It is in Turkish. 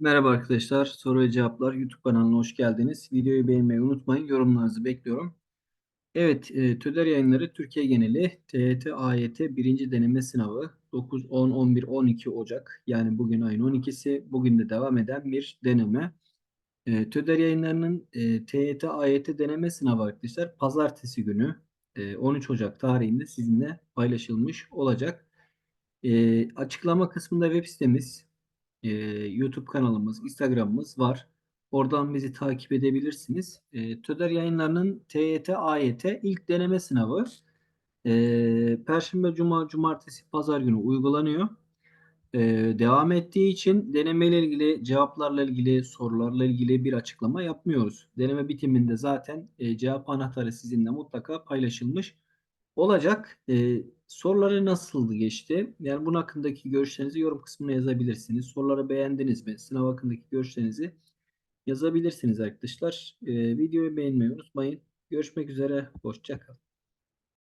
Merhaba arkadaşlar. Soru ve cevaplar YouTube kanalına hoş geldiniz. Videoyu beğenmeyi unutmayın. Yorumlarınızı bekliyorum. Evet, e, TÖDER yayınları Türkiye geneli TYT AYT 1. deneme sınavı 9, 10, 11, 12 Ocak yani bugün ayın 12'si bugün de devam eden bir deneme. E, TÖDER yayınlarının e, TYT AYT deneme sınavı arkadaşlar pazartesi günü e, 13 Ocak tarihinde sizinle paylaşılmış olacak. E, açıklama kısmında web sitemiz e, YouTube kanalımız, Instagram'ımız var. Oradan bizi takip edebilirsiniz. E, TÖDER yayınlarının TYT, AYT ilk deneme sınavı e, Perşembe, Cuma, Cumartesi, Pazar günü uygulanıyor. E, devam ettiği için denemeyle ilgili, cevaplarla ilgili, sorularla ilgili bir açıklama yapmıyoruz. Deneme bitiminde zaten e, cevap anahtarı sizinle mutlaka paylaşılmış olacak. E, soruları nasıldı geçti? Yani bunun hakkındaki görüşlerinizi yorum kısmına yazabilirsiniz. Soruları beğendiniz mi? Sınav hakkındaki görüşlerinizi yazabilirsiniz arkadaşlar. E, videoyu beğenmeyi unutmayın. Görüşmek üzere. Hoşçakalın.